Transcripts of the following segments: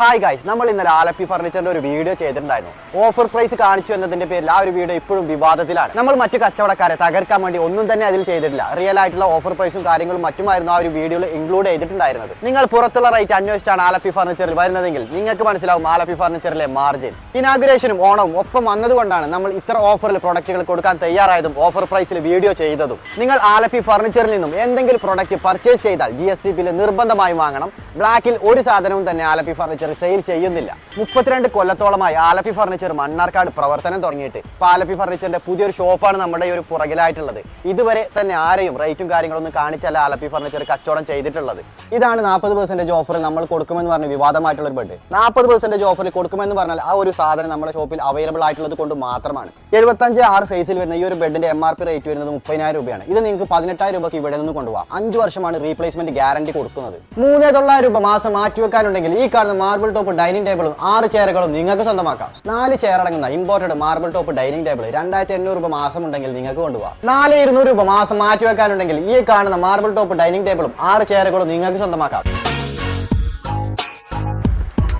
Hi guys നമ്മൾ ഇന്നലെ ആലപ്പി ഫർണിച്ചറിന്റെ ഒരു വീഡിയോ ചെയ്തിട്ടുണ്ടായിരുന്നു. ഓഫർ പ്രൈസ് കാണിച്ചു എന്നതിന്റെ പേരിൽ ആ ഒരു വീഡിയോ ഇപ്പോഴും വിവാദത്തിലാണ്. നമ്മൾ മറ്റു കച്ചവടക്കാരെ തകർക്കാൻ വേണ്ടി ഒന്നും തന്നെ അതിൽ ചെയ്തിട്ടില്ല. റിയൽ ആയിട്ടുള്ള ഓഫർ പ്രൈസും കാര്യങ്ങളും മറ്റുമായിരുന്നു ആ ഒരു വീഡിയോയിൽ ഇൻക്ലൂഡ് ചെയ്തിട്ടുണ്ടായിരുന്നത്. നിങ്ങൾ പുറത്തുള്ള റേറ്റ് അന്വേഷിച്ചാണ് ആലപ്പി ഫർണിച്ചറിൽ വരുന്നതെങ്കിൽ നിങ്ങൾക്ക് മനസ്സിലാവും ആലപ്പി ഫർണിച്ചറിലെ മാർജിൻ ഇനാഗുറേഷനും ഓണവും ഒപ്പം വന്നതുകൊണ്ടാണ് നമ്മൾ ഇത്ര ഓഫറിൽ പ്രൊഡക്റ്റുകൾ കൊടുക്കാൻ തയ്യാറായതും ഓഫർ പ്രൈസിൽ വീഡിയോ ചെയ്തതും. നിങ്ങൾ ആലപ്പി ഫർണിച്ചറിൽ നിന്നും എന്തെങ്കിലും പ്രൊഡക്റ്റ് പർച്ചേസ് ചെയ്താൽ ജി എസ് ടി ബില്ല് നിർബന്ധമായി വാങ്ങണം. ബ്ലാക്കിൽ ഒരു സാധനവും തന്നെ ആലപ്പി ഫർണിച്ചർ സെയിൽ ചെയ്യുന്നില്ല. മുപ്പത്തിരണ്ട് കൊല്ലത്തോളമായി ആലപ്പി ഫർണിച്ചർ മണ്ണാർക്കാട് പ്രവർത്തനം തുടങ്ങിയിട്ട്. ഇപ്പൊ ആലപ്പി ഫർണിച്ചറിന്റെ പുതിയൊരു ഷോപ്പാണ് നമ്മുടെ ഈ ഒരു പുറകിലായിട്ടുള്ളത്. ഇതുവരെ തന്നെ ആരെയും റേറ്റും കാര്യങ്ങളൊന്നും കാണിച്ചല്ല ആലപ്പി ഫർണിച്ചർ കച്ചവടം ചെയ്തിട്ടുള്ളത്. ഇതാണ് നാൽപ്പത് പെർസെന്റേജ് ഓഫർ നമ്മൾ കൊടുക്കുമെന്ന് പറഞ്ഞ വിവാദമായിട്ടുള്ള ഒരു ബെഡ്. നാൽപ്പത് പെർസെന്റേജ് ഓഫറിൽ കൊടുക്കുമെന്ന് പറഞ്ഞാൽ ആ ഒരു സാധനം നമ്മുടെ ഷോപ്പിൽ അവൈലബിൾ ആയിട്ടുള്ളത് കൊണ്ട് മാത്രമാണ്. എഴുപത്തഞ്ച് ആറ് സൈസിൽ വരുന്ന ഈ ഒരു ബെഡിന്റെ എം ആർ പി റേറ്റ് വരുന്നത് മുപ്പതിനായിരം രൂപയാണ്. ഇത് നിങ്ങൾക്ക് പതിനെട്ടായിരം രൂപയ്ക്ക് ഇവിടെ നിന്ന് കൊണ്ടുപോകാം അഞ്ച് വർഷമാണ് റീപ്ലേസ്മെന്റ് ഗ്യാരണ്ടി കൊടുക്കുന്നത്. മൂന്നേ തൊള്ളായിരം രൂപ മാസം മാറ്റി വെക്കാനുണ്ടെങ്കിൽ ഈ കാണുന്ന മാർബിൾ ടോപ്പ് ഡൈനിങ് ടേബിളും ആറ് ചെയറുകളും നിങ്ങൾക്ക് സ്വന്തമാക്കാം. നാല് ചെയർ അടങ്ങുന്ന imported marble top dining table രണ്ടായിരത്തി എണ്ണൂറ് രൂപ മാസം ഉണ്ടെങ്കിൽ നിങ്ങൾക്ക് കൊണ്ടുപോകാം. നാല് ഇരുന്നൂറ് രൂപ മാസം മാറ്റി വെക്കാനുണ്ടെങ്കിൽ ഈ കാണുന്ന മാർബിൾ ടോപ്പ് ഡൈനിങ് ടേബിളും ആറ് ചെയറുകളും നിങ്ങൾക്ക് സ്വന്തമാക്കാം.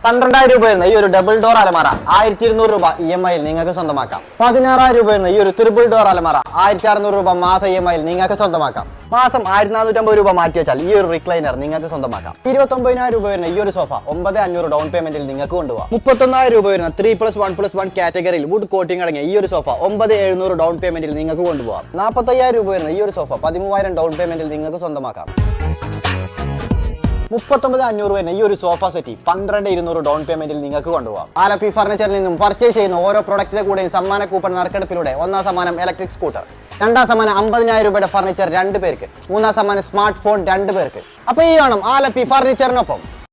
പന്ത്രണ്ടായിരം രൂപ വരുന്ന ഈ ഒരു ഡബിൾ ഡോർ അലമാര ആയിരത്തി ഇരുന്നൂറ് രൂപ ഇ എം ഐയിൽ നിങ്ങൾക്ക് സ്വന്തമാക്കാം. പതിനാറായിരം രൂപ വരുന്ന ഈ ഒരു ട്രിപ്പിൾ ഡോർ അലമാര ആയിരത്തി അറുന്നൂറ് രൂപ മാസം ഇ എം ഐയിൽ നിങ്ങൾക്ക് സ്വന്തമാക്കാം. മാസം ആയിരത്തി നാനൂറ്റമ്പത് രൂപ മാറ്റി വെച്ചാൽ ഈ ഒരു റിക്ലൈനർ നിങ്ങൾക്ക് സ്വന്തമാക്കാം. ഇരുപത്തൊമ്പതിനായിരം രൂപ വരുന്ന ഈ ഒരു സോഫ ഒമ്പത് അഞ്ഞൂറ് ഡൗൺ പേയ്മെന്റിൽ നിങ്ങൾക്ക് കൊണ്ടുപോകാം മുപ്പത്തൊന്നായിരം രൂപ വരുന്ന three plus one plus one കാറ്റഗറിയിൽ വുഡ് കോട്ടിംഗ് അടങ്ങിയ ഈ ഒരു സോഫ ഒമ്പത് എഴുന്നൂറ് ഡൗൺ പേയ്മെന്റിൽ നിങ്ങൾക്ക് കൊണ്ടുപോകാം നാൽപ്പത്തയ്യായിരം രൂപ വരുന്ന ഈ ഒരു സോഫ പതിമൂവായിരം ഡൗൺ പേയ്മെന്റിൽ നിങ്ങൾക്ക് സ്വന്തമാക്കാം. മുപ്പത്തൊമ്പത് അഞ്ഞൂറ് വരുന്ന ഈ ഒരു സോഫ സെറ്റ് പന്ത്രണ്ട് ഇരുന്നൂറ് ഡൗൺ പേയ്മെന്റിൽ നിങ്ങൾക്ക് കൊണ്ടുപോകാം. ആലപ്പി ഫർണിച്ചറിൽ നിന്നും പർച്ചേസ് ചെയ്യുന്ന ഓരോ പ്രൊഡക്റ്റിന്റെ കൂടെയും സമ്മാന കൂപ്പൺ നറുക്കെടുപ്പിലൂടെ ഒന്നാം സമ്മാനം ഇലക്ട്രിക് സ്കൂട്ടർ രണ്ടാം സമ്മാനം അമ്പതിനായിരം രൂപയുടെ ഫർണിച്ചർ രണ്ട് പേർക്ക് മൂന്നാം സമ്മാനം സ്മാർട്ട് ഫോൺ രണ്ട് പേർക്ക്. അപ്പൊ ഈ കാണും ആലപ്പി ഫർണിച്ചറിനൊപ്പം